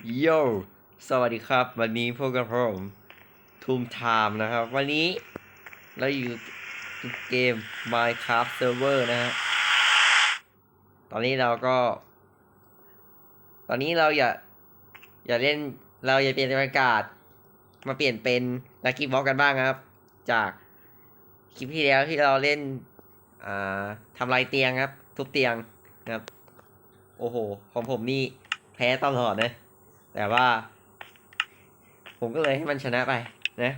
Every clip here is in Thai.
โยสวัสดีครับ วันนี้พวกกับผมทูมไทม์นะครับ วันนี้เราอยู่เกม Minecraft Server นะฮะ ตอนนี้เราก็ ตอนนี้เราอย่า อย่าเล่น เราอย่าเปลี่ยนบรรยากาศ มาเปลี่ยนเป็นลักกี้บ็อกกันบ้างครับ จากคลิปที่แล้วที่เราเล่น อ่าทำลายเตียงครับ ทุบเตียงนะครับ โอ้โห ของผมนี่แพ้ตลอดนะ แต่ว่า ผมก็เลยให้มันชนะไปนะ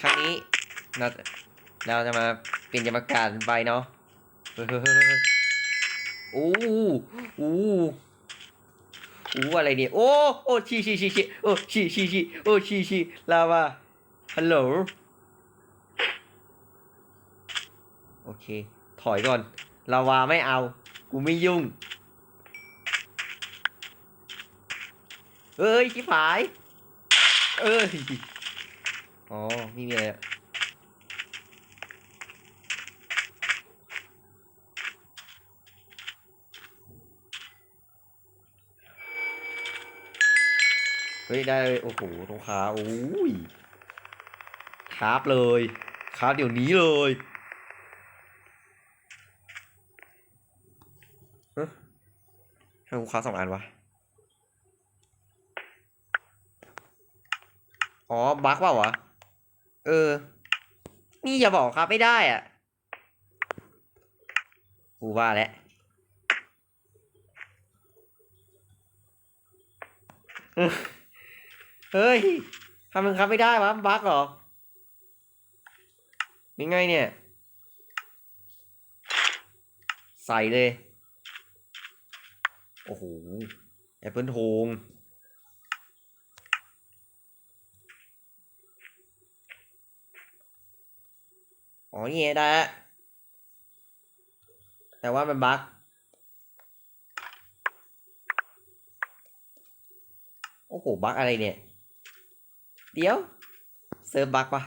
ครั้งนี้เราเราจะมาเปลี่ยนบรรยากาศไปเนาะเฮ้ยเฮ้ยเฮ้ยเฮ้ยอู้อู้อู้อะไรเนี่ย โอ้ โอ้ชีชีชีชีโอ้ชีชีชีโอ้ชีชีลาวาฮัลโหล โอเค ถอยก่อนลาวาไม่เอา กูไม่ยุ่ง เอ้ยชิบหาย เอ้ย อ๋อ ไม่มีอะไรเฮ้ย ได้โอ้โหตรงขาโอ้ยคราบเลยคราบเดี๋ยวนี้เลยเฮ้ยทำไมคราสองอันวะ อ๋อ บั๊กเปล่าวะ เออ นี่อย่าบอกครับไม่ได้อะ กูว่าแล้วเฮ้ยทำมันครับไม่ได้วะบั๊กเหรอยังไงเนี่ย ใส่เลย โอ้โห แอปเปิลโทง อ๋อนี่ไงได้ แต่ว่ามันบั๊กโอ้โหบั๊กอะไรเนี่ย เดี๋ยว เซิร์ฟบั๊กปะ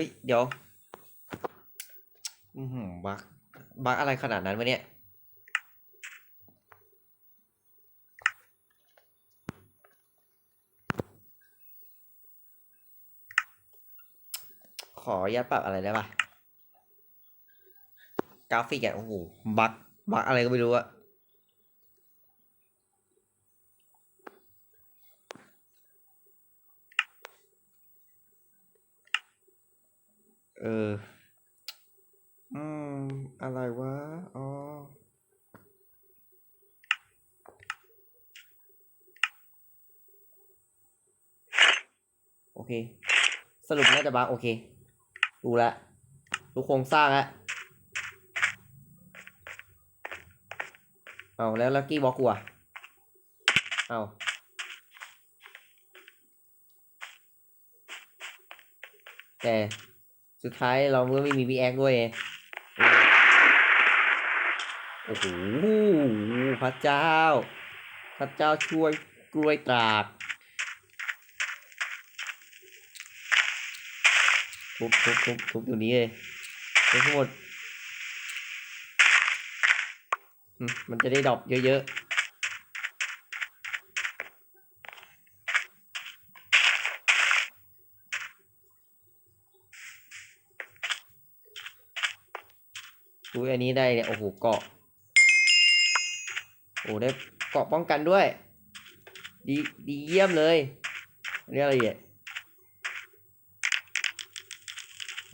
ฮ้ย เดี๋ยว อือหือบั๊กบักอะไรขนาดนั้นวะเนี่ยขออนุญาตปรับอะไรได้ปะกราฟิกอะโอ้โหบักบักอะไรก็ไม่รู้อะ ออ อืม อะไรวะ อ๋อ โอเค สรุปน่าจะบั๊กโอเค ดูแลวดูโครงสร้างแล้วเอาแล้วลักกี้บล็อกกูอะเอาแต่ สุดท้ายเราก็ไม่มีพีแอคด้วยโอ้โหพระเจ้า พระเจ้าช่วยกล้วยตรากทุบทุบทุบทุบอยู่นี้เลยทุบทั้งหมด มันจะได้ดรอปเยอะๆ อุ้ยอันนี้ได้เนี่ยโอ้โหเกาะโอ้ได้เกาะป้องกันด้วย ดีดีเยี่ยมเลยอันนี้อะไรเนี่ย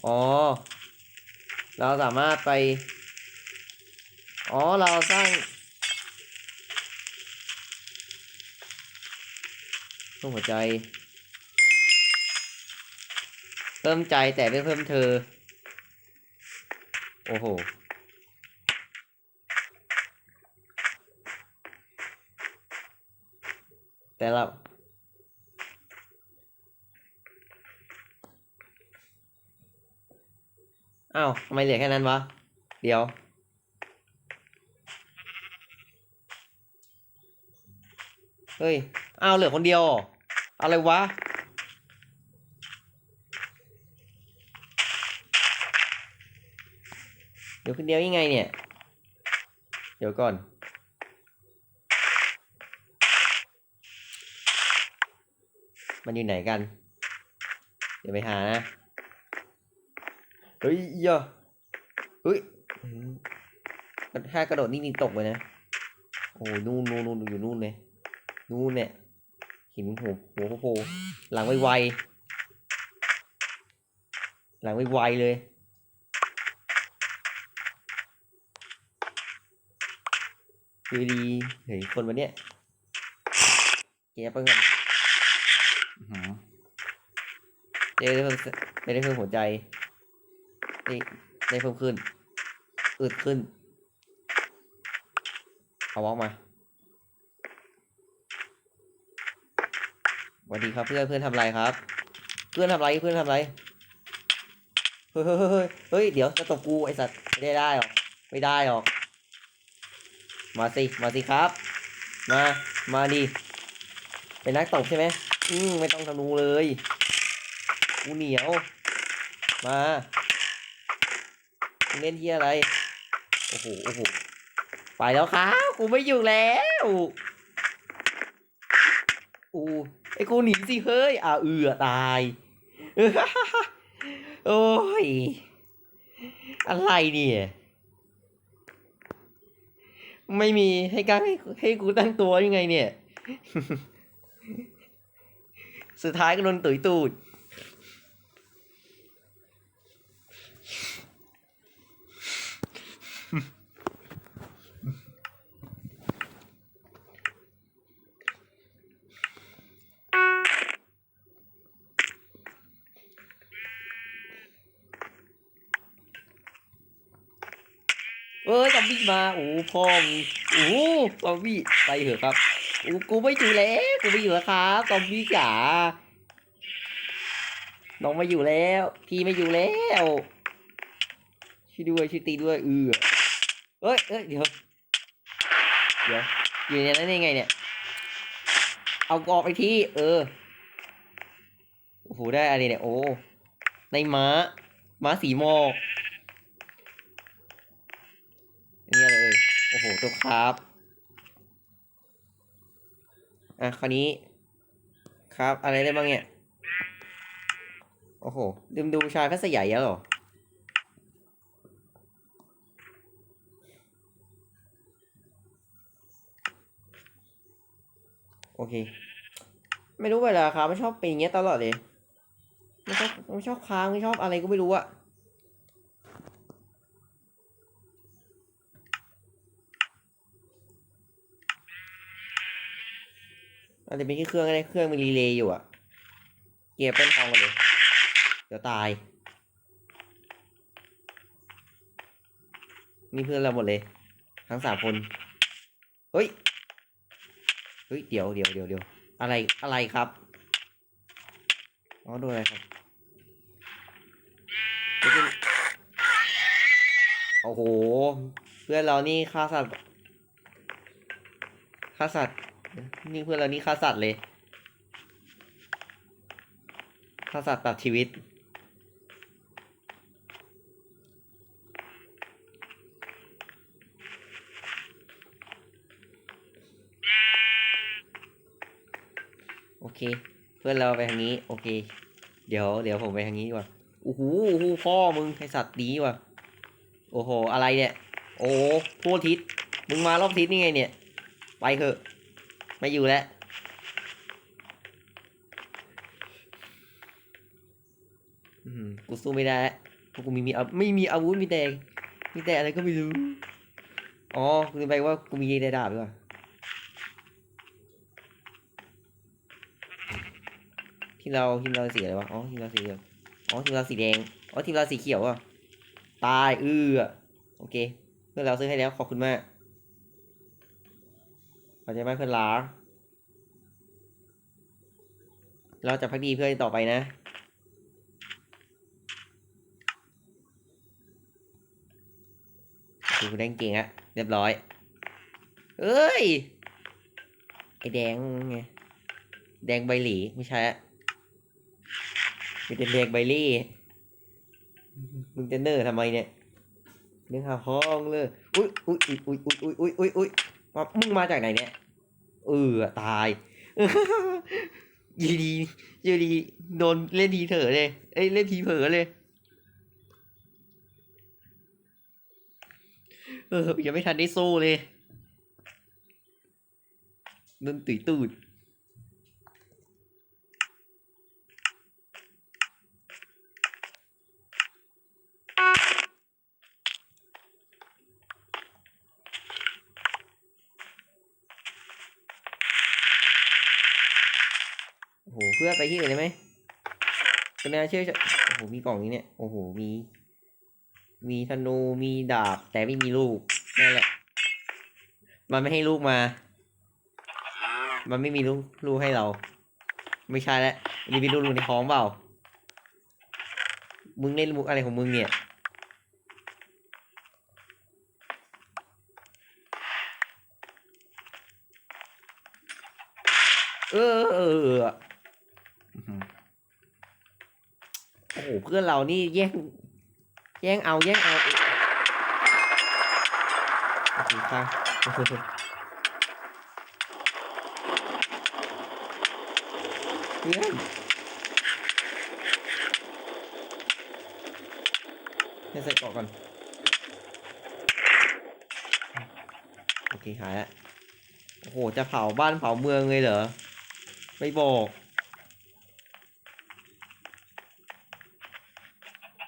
อ๋อ เราสามารถไป อ๋อ เราสร้างรูปหัวใจ เพิ่มใจแต่ไม่เพิ่มเธอ โอ้โห แต่เละอ้าวทำไมเหลือแค่นั้นวะ เดี๋ยว เฮ้ย อ้าวเหลือคนเดียว อะไรวะ เดี๋ยวคนเดียวยังไงเนี่ย เดี๋ยวก่อน มันอยู่ไหนกัน เดี๋ยวไปหานะ เฮ้ยเยอะเฮ้ยอืมถ้ากระโดดนี่นี่ตกเลยนะ โอ้ยนู่นนู่นนู่นอยู่นู่นเลยนู่นเนี่ยหินหัวหัวโผล่หลังไวๆหลังไวๆเลยคือดีเฮ้ยคนวันเนี้ยเก็บไปก่อน ได้เพิ่มได้ได้เพิ่มหัวใจได้ได้เพิ่มขึ้น อึดขึ้น เอาวอกมาสวัสดีครับเพื่อนเพื่อนทำไรครับ เพื่อนทำไรเพื่อนทำไร เฮ้ยเฮ้ยเฮ้ยเฮ้ยเดี๋ยวจะตบกูไอสัตว์ไม่ได้ได้หรอกไม่ได้หรอก มาสิ มาสิครับ มา มาดิเป็นนักตบใช่ไหม อืมไม่ต้องธนูเลย กูเหนียว มาเล่นที่อะไร โอ้โห โอ้โห ไปแล้วครับกูไม่อยู่แล้วอูไอ้กูหนีสิเฮ้ย อ่าเอือตาย โอ้ย อะไรเนี่ย ไม่มีให้การให้ให้กูตั้งตัวยังไงเนี่ย สุดท้ายก็โดนตุ๋ยตูด เอ้ยซอมบี้มา โอ้พ่อมึงโอ้ซอมบี้ไปเถอะครับ กูไม่อยู่แล้ว กูไม่อยู่แล้วครับซอมบี้จ๋าน้องไม่อยู่แล้ว พี่ไม่อยู่แล้วช่วยด้วยช่วยตีด้วยเออเอ้ยเอ้ยเดี๋ยวเดี๋ยวอยู่ในนั้นได้ไงเนี่ย เอากรอบไปที่ เออโอ้โหได้อะไรเนี่ยโอ้ในม้า ม้าสีมอกนนี่อะไรเอ่ยโอ้โหตัวครับ อะคราวนี้ ครับ อะไรได้บ้างเนี่ย โอ้โหลืมดูชายพัสยายแล้วเหรอ โอเค ไม่รู้เวลาครับไม่ชอบเป็นอย่างเงี้ยตลอดเลยไม่ชอบไม่ชอบค้างไม่ชอบอะไรก็ไม่รู้อะ อาจจะเป็นแค่เครื่องก็ได้เครื่องมันรีเลย์อยู่อะเกียร์เป็นทองกันเลยเดี๋ยวตาย นี่เพื่อนเราหมดเลย ทั้งสามคน เฮ้ย เฮ้ย เดี๋ยวเดี๋ยวเดี๋ยวเดี๋ยวอะไรอะไรครับอ๋อดนอะไรครับโอ้โห เพื่อนเรานี่ฆ่าสัตว์ฆ่าสัตว์ นี่เพื่อนเรานี่ฆ่าสัตว์เลยฆ่าสัตว์ตัดชีวิต โอเค เพื่อนเราไปทางนี้ โอเค เดี๋ยว เดี๋ยวผมไปทางนี้ดีกว่าโอ้โหโอ้โหพ่อมึงไอสัตว์ดีว่ะ โอ้โห อะไรเนี่ย โอ้โหทั่วทิศ มึงมารอบทิศนี่ไงเนี่ย ไปเถอะ ไม่อยู่แล้วอืมกูสู้ไม่ได้แล้วกูมีมีอาไม่มีอาวุธมีแต่มีแต่อะไรก็ไม่รู้ อ๋อกูลืมไปว่ากูมีได้ดาบด้วยว่ะที่เราทีมเราสีอะไรวะ อ๋อทีมเราสีเหลืองอ๋อทีมเราสีแดง อ๋อทีมเราสีเขียวอะ ตายเอือโอเค เพื่อนเราซื้อให้แล้วขอบคุณมาก เข้าใจไหมเพื่อนลาเราจะพักดีเพื่อนต่อไปนะ ดูแดงเก่งอะเรียบร้อย เอ้ย ไอแดงไง แดงใบหลีไม่ใช่อะมันจะแดงใบลี่ มึงจะเนอร์ทำไมเนี่ยเรื่องห้องเลย อุ้ยอุ้ยอุ้ยอุ้ยอุ้ยอุ้ยอุ้ย มามึงมาจากไหนเนี่ย เออตายยีดียีดีโดนเล่นทีเถอเลย เอ้ยเล่นทีเผลอเลย เออยังไม่ทันได้สู้เลยนั่นตุยตูด พื่อไปที่อื่นได้ไหมคะแนน่าเชื่อจะโอ้โหมีกล่องนี้เนี่ยโอ้โหมี มีธนูมีดาบ แต่ไม่มีลูกนั่นแหละ มันไม่ให้ลูกมา มันไม่มีลูกลูกให้เรา ไม่ใช่แล้วนี่มีลูกลูกในท้องเปล่า มึงเล่นมุกอะไรของมึงเนี่ย เออเออเอออื้อหือโอ้โหเพื่อนเรานี่แย่งแย่งเอาแย่งเอาโอเคค่ะเพื่อนให้ใส่เกาะก่อน โอเคหายแล้ว โอ้โห จะเผาบ้านเผาเมืองเลยเหรอ ไม่บอก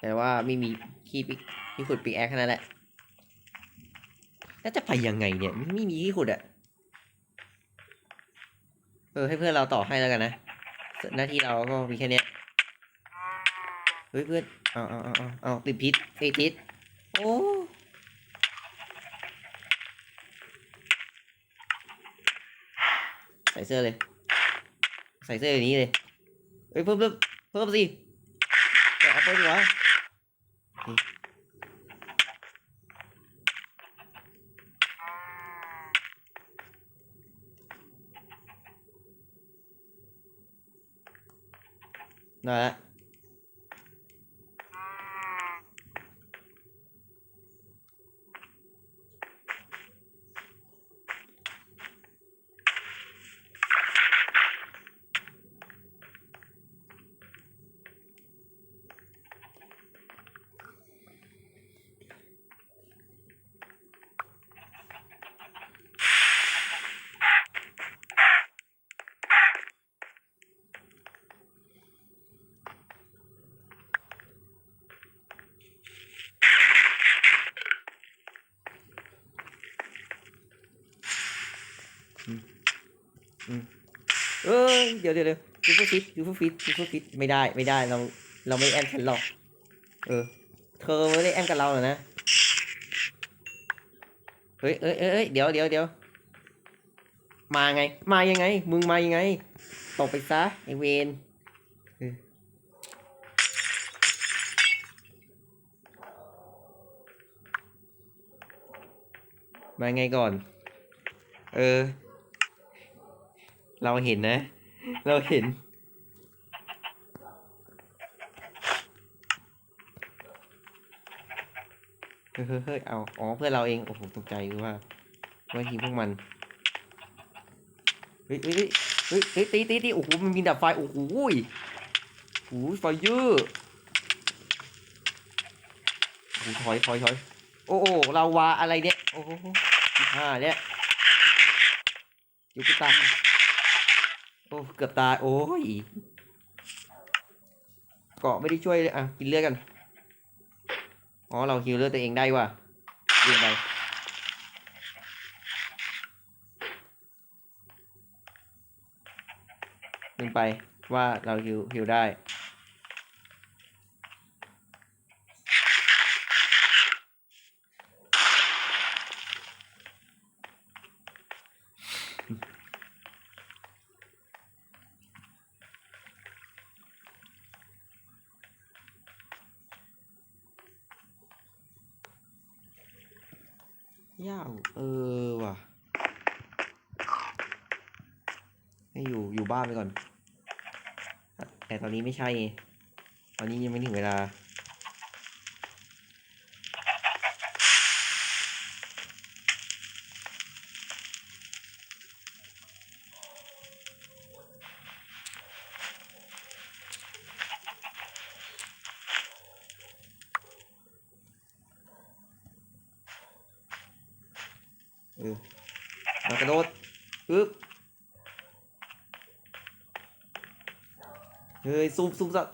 แต่ว่าไม่มีที่ปิกที่ขุดปิกแอคแค่นั้นแหละ แล้วจะไปยังไงเนี่ย ไม่มีที่ขุดอะเออให้เพื่อนเราต่อให้แล้วกันนะ หน้าที่เราก็มีแค่นี้เฮ้ยเพื่อน เอาเอาเอาเอาเอาติดพิษติดพิษโอ้ใส่เสื้อเลย ใส่เสื้ออย่างนี้เลยเฮ้ยเพิ่มเพิ่มเพิ่มสิแต่เอาไปดีกว่ No, that เอ้ยเดี๋ยวเดี๋ยวเดี๋ยวยูฟูฟิตยูฟูฟิตยูฟูฟิตไม่ได้ไม่ได้เราเราไม่แอมฉันหรอกเออ เธอไม่ได้แอมกับเราหรอนะเฮ้ยเอ้ยเอ้ยเดี๋ยวเดี๋ยวเดี๋ยวมาไง มายังไง มึงมายังไงตกไปซะไอเวนมาไงก่อน เออ เราเห็นนะ เราเห็นเฮ้ยเฮ้ยเฮ้ยเอาอ๋อเพื่อนเราเองโอ้โหตกใจว่าว่าทีพวกมันเฮ้ยเฮ้ยเฮ้ยเฮ้ยตีตีตีโอ้โหมันมีดับไฟโอ้โหยโอ้โหไฟเยอะโอ้โหถอยถอยถอยโอ้โหเราวาอะไรเนี่ยโอ้โหห้าเนี่ยอยู่กูตาย เกือบตาย โอ้ยเกาะไม่ได้ช่วยเลยอะ กินเลือดกัน อ๋อ เราฮิวเลือดตัวเองได้ว่ะยิงไปลืมไปว่าเราฮิวฮิวได้ ย่าวเออว่ะ ให้อยู่อยู่บ้านไปก่อน แตอนนี้ไม่ใช่ ตอนนี้ยังไม่ถึงเวลา เฮ้ยซุ่มซุ่มซับ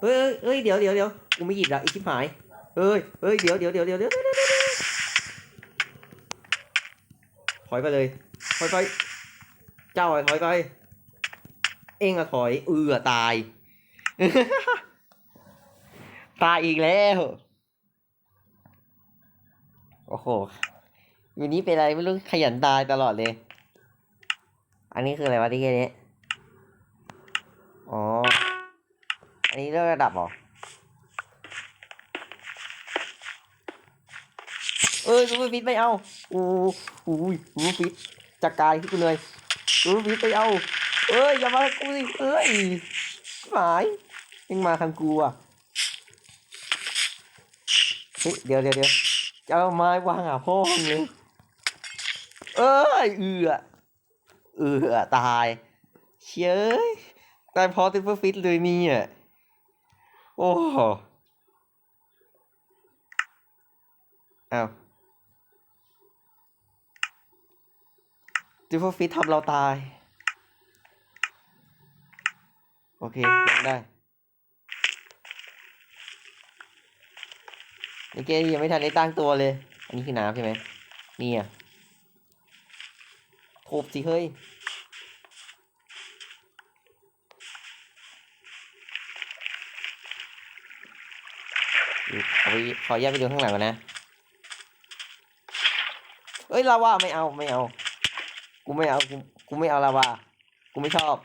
เฮ้ยเฮ้ยเดี๋ยวเดี๋ยวเดี๋ยวกูไม่หยิบละไอชิบหายเฮ้ยเฮ้ยเดี๋ยวเดี๋ยวเดี๋ยวเดี๋ยวเดี๋ยวถอยไปเลยถอยไปเจ้าถอยไปเองอะถอยเอือตาย ตายอีกแล้วโอ้โหวันนี้เป็นอะไรไม่รู้ขยันตายตลอดเลย อันนี้คืออะไรวะที่แค่นี้ อ๋อ อันนี้เลือกระดับเหรอ เอ้ยซูเปอร์ฟิตไม่เอาอู้อู้ยซูเปอร์ฟิตจัดการที่กูเลยซูเปอร์ฟิตไม่เอา เอ้ยอย่ามากูสิเอ้ยหมายยังมาคันกูอะเฮ้ยเดี๋ยวเดี๋ยวเดี๋ยวจะเอาไม้วางหาพ่อมึงเลยเอ้ยเอือเอือตายเชย เอ้ยตายเพราะซูเปอร์ฟิตเลยนี่ยโอ้โหอ้าวซูเปอร์ฟิตทำเราตาย โอเคยังได้เมื่อกี้ยังไม่ทันได้ตั้งตัวเลย อันนี้คือน้ำใช่ไหมนี่อะโคบสิเฮ้ย ขอไปขอแยกไปดูข้างหลังก่อนนะเอ้ยลาวาไม่เอาไม่เอา กูไม่เอากูกูไม่เอาลาวากูไม่ชอบ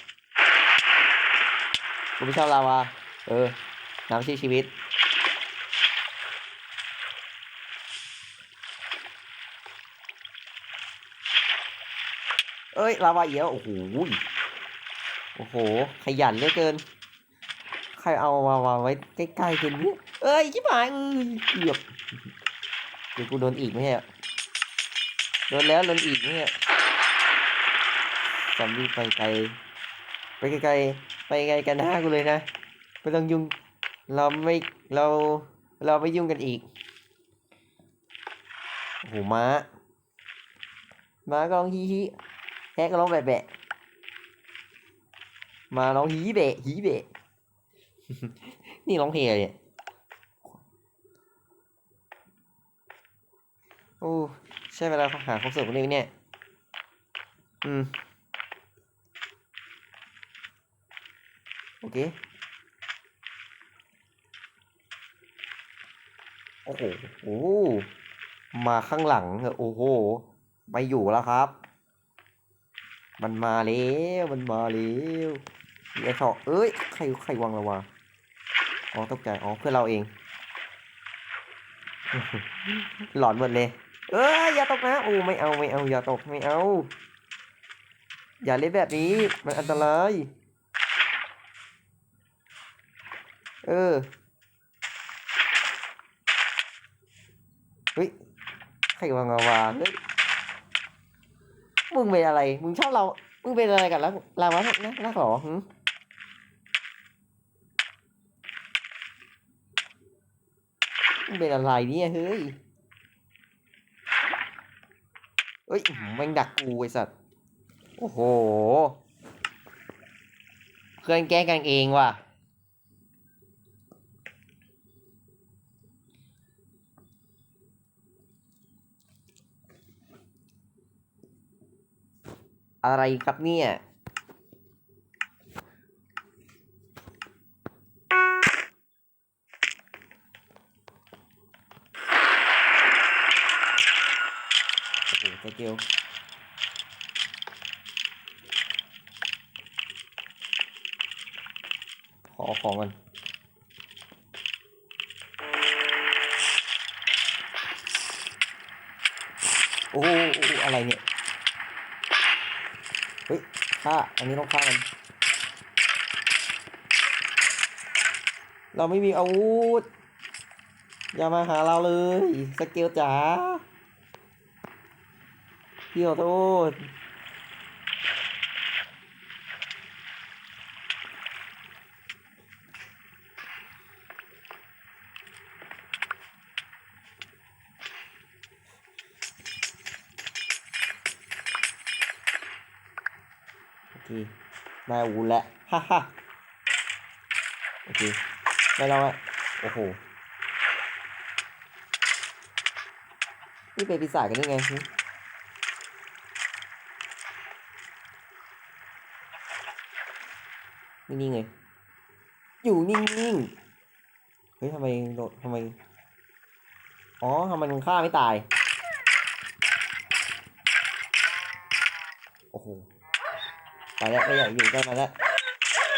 กูไม่ชอบลาวา เออน้ำชีชีวิต เอ้ยลาวาเยอียวโอ้โหโอ้โห ขยันเหลือเกิน ใครเอามาวาไว้ใกล้ๆกันเนี่ย เอ้ยชิบหายเอ้ยเกือบเดี๋ยวกูโดนอีกไหมเนี่ยโดนแล้วโดนอีกไหมเนี่ยจำรีไปไกลไปไกลๆไปไกลกันหน้ากูเลยนะไม่ต้องยุ่งเราไม่เราเราไม่ยุ่งกันอีกโอ้โหม้าม้าก็ร้องฮีฮีแฮะก็ร้องแบะแบะมาร้องฮีเบะฮีเบะ นี่ร้องเพลงเนี่ย โอ้ใช่เวลาหาครบสูตรคนนี้เนี่ย อืม โอเค โอ้โหโอ้มาข้างหลังเหรอโอ้โหไม่อยู่แล้วครับ มันมาแล้วมันมาแล้วไอ้เถาะเอ้ยใครใครวางระวาอ๋อตกใจอ๋อเพื่อนเราเอง หลอนหมดเลย เอ้ยอย่าตกนะโอ้ไม่เอาไม่เอาอย่าตกไม่เอา อย่าเล่นแบบนี้มันอันตราย เออเฮ้ยใครวางระวาเฮ้ยมึงเป็นอะไร มึงชอบเรา มึงเป็นอะไรกันแล้วลาวะนะนักหรอหึมึงเป็นอะไรเนี่ยเฮ้ย เอ้ยแม่งดักกูไอสัตว์ โอ้โห เพื่อนแกล้งกันเองว่ะ อะไรครับเนี่ย โอ้โห สเกลขอของกันโอ้ออะไรเนี่ย เฮ้ยฆ่าอันนี้ต้องฆ่ามัน เราไม่มีอาวุธ อย่ามาหาเราเลย สเกลจ๋า พี่ขอโทษโอเคได้อาวุธแล้วฮ่าฮ่าโอเคได้แล้วอะโอ้โห นี่เป็นปีศาจกันได้ไง นิ่งๆเลยอยู่นิ่งๆ เฮ้ยทำไมโดดทำไม อ๋อทำไมมึงฆ่าไม่ตาย โอ้โห ไปแล้วไม่อยากอยู่กล้มาแล้ว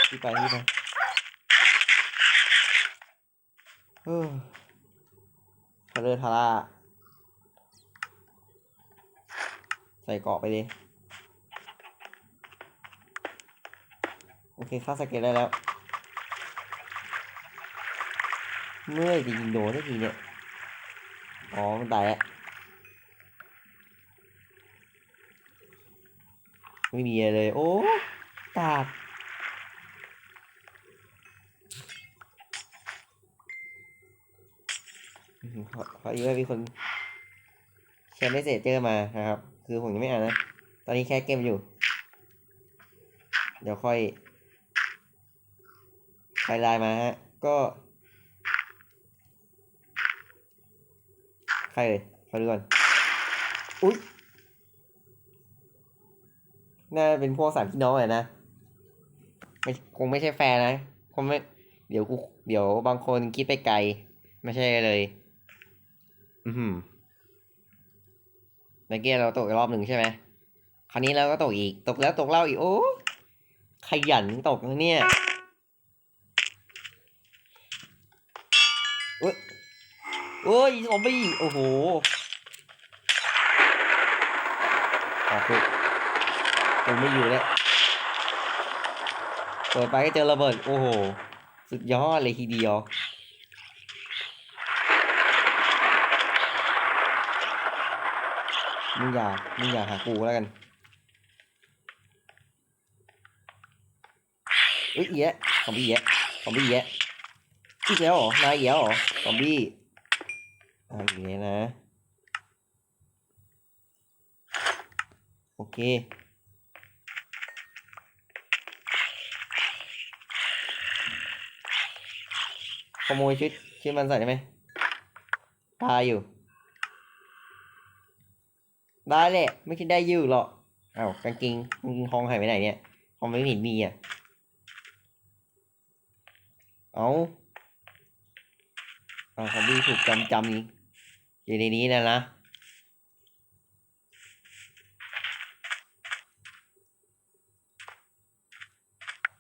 ที่ไปที่ไปเออทะเลทาร่า ใส่เกาะไปดิ โอเคฆ่าสเก็ตได้แล้ว เมื่อจะยิงโดนได้ทีเนี่ย อ๋อ มันตายแล้ว ไม่มีอะไรเลย โอ้กากอื้อหือขอขออีกว่ามีคนแชร์เมสเซจเจอมานะครับ คือผมยังไม่อ่านนะ ตอนนี้แค่เกมอยู่ เดี๋ยวค่อย ค่อยไลน์มาฮะ ก็ ใครเลยขอดูก่อน อุ๊ย น่าเป็นพวกสามพี่น้องเลยนะไม่คงไม่ใช่แฟนนะ คงไม่ เดี๋ยวกู เดี๋ยวบางคนคิดไปไกล ไม่ใช่เลย อือหือเมื่อกี้เราตกอีกรอบหนึ่งใช่ไหม คราวนี้เราก็ตกอีก ตกแล้วตกเล่าอีก โอ้ ขยันตกนะเนี่ยโอ้ย โอ้ยซอมบี้โอ้โหออกคือผมไม่อยู่แล้วเปิดไปก็เจอระเบิด โอ้โห สุดยอดเลยทีเดียว มึงอย่า มึงอย่าหากูแล้วกันเอ้ยเหี้ยะซอมบี้เหี้ยะซอมบี้เหี้ยะอีกแล้วเหรอนายอีกแล้วเหรอซอมบี้ อ่าอย่างนี้นะ โอเค ขโมยชุดชุดมันใส่ได้ไหมตายอยู่ ได้แหละ ไม่คิดได้ยืหรอกอ้าวกางเกงกางเกงทองหายไปไหนเนี่ยทองไม่เห็นมีอะ เอาเอาคอมบี้ถูกจำจำนี้ อยู่ในนี้นะนะ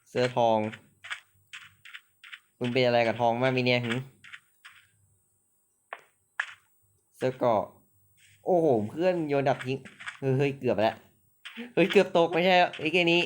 เสื้อทอง คุณเป็นอะไรกับทองมากมีเนี่ยหึเสื้อเกาะโอ้โห เพื่อนโยนดับทิ้ง เฮ้ยเกือบแล้ว เฮ้ย เกือบตกไม่ใช่ไอ้แค่นี้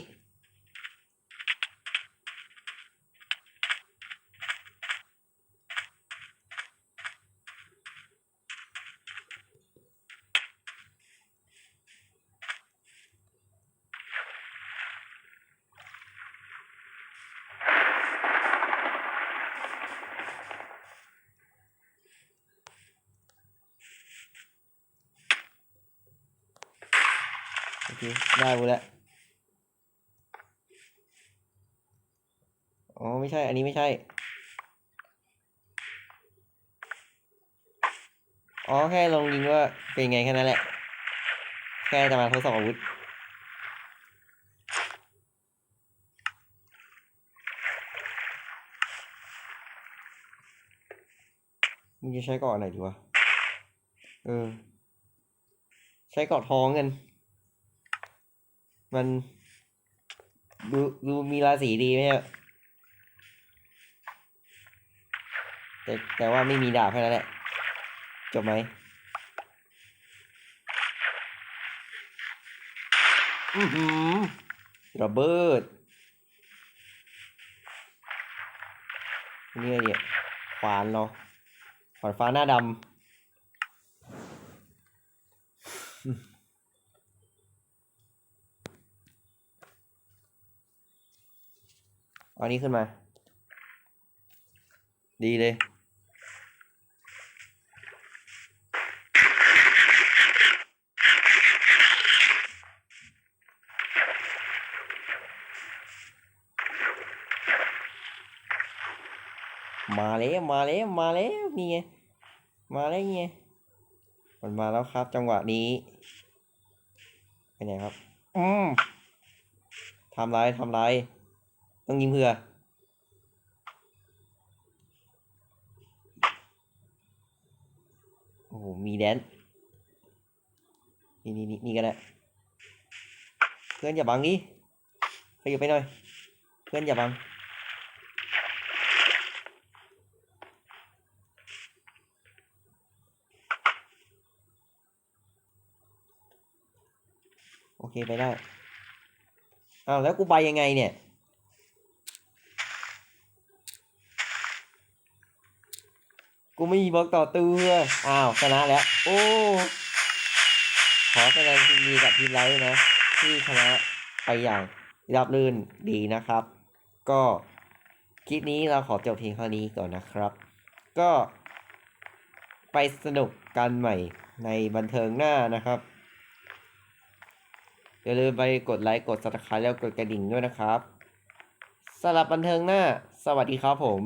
โอเค ได้หมดแล้ว อ๋อ ไม่ใช่ อันนี้ไม่ใช่ อ๋อ แค่ลองยิงว่าเป็นไงแค่นั้นแหละ แค่จะมาทดสอบอาวุธ มึงจะใช้เกาะไหนดีวะ เออ ใช้เกาะทองกัน มัน ดูดูมีราศีดีไหมอะ แต่แต่ว่าไม่มีดาบแค่นั้นแหละ จบไหมอือหือระเบิดนี่อะไรเนี่ยขวานเนาะขวานฟ้าหน้าดำอันนี้ขึ้นมา ดีเลย มาแล้วมาแล้วมาแล้วนี่ไงมาแล้วไงมันมาแล้วครับ จังหวะนี้ไปไหนครับ อืมทำไรทำไรต้องยิงเพื่อโอ้โหมีแดน นี่นี่นี่นี่กันแหละเพื่อนอย่าบังดิขยับไปหน่อย เพื่อนอย่าบัง เคไปได้อ้าวแล้วกูไปยังไงเนี่ยกูไม่มีบล็อกต่อตัวอ้าวชนะแล้ว โอ้ ขอแสดงความดีกับทีมเราด้วยนะ ที่ชนะไปอย่างราบรื่นดีนะครับ ก็คลิปนี้เราขอจบเพียงเท่านี้ก่อนนะครับ ก็ไปสนุกกันใหม่ในบันเทิงหน้านะครับ อย่าลืมไปกดไลค์กด subscribe แล้วกดกระดิ่งด้วยนะครับสำหรับบันเทิงหน้า สวัสดีครับผม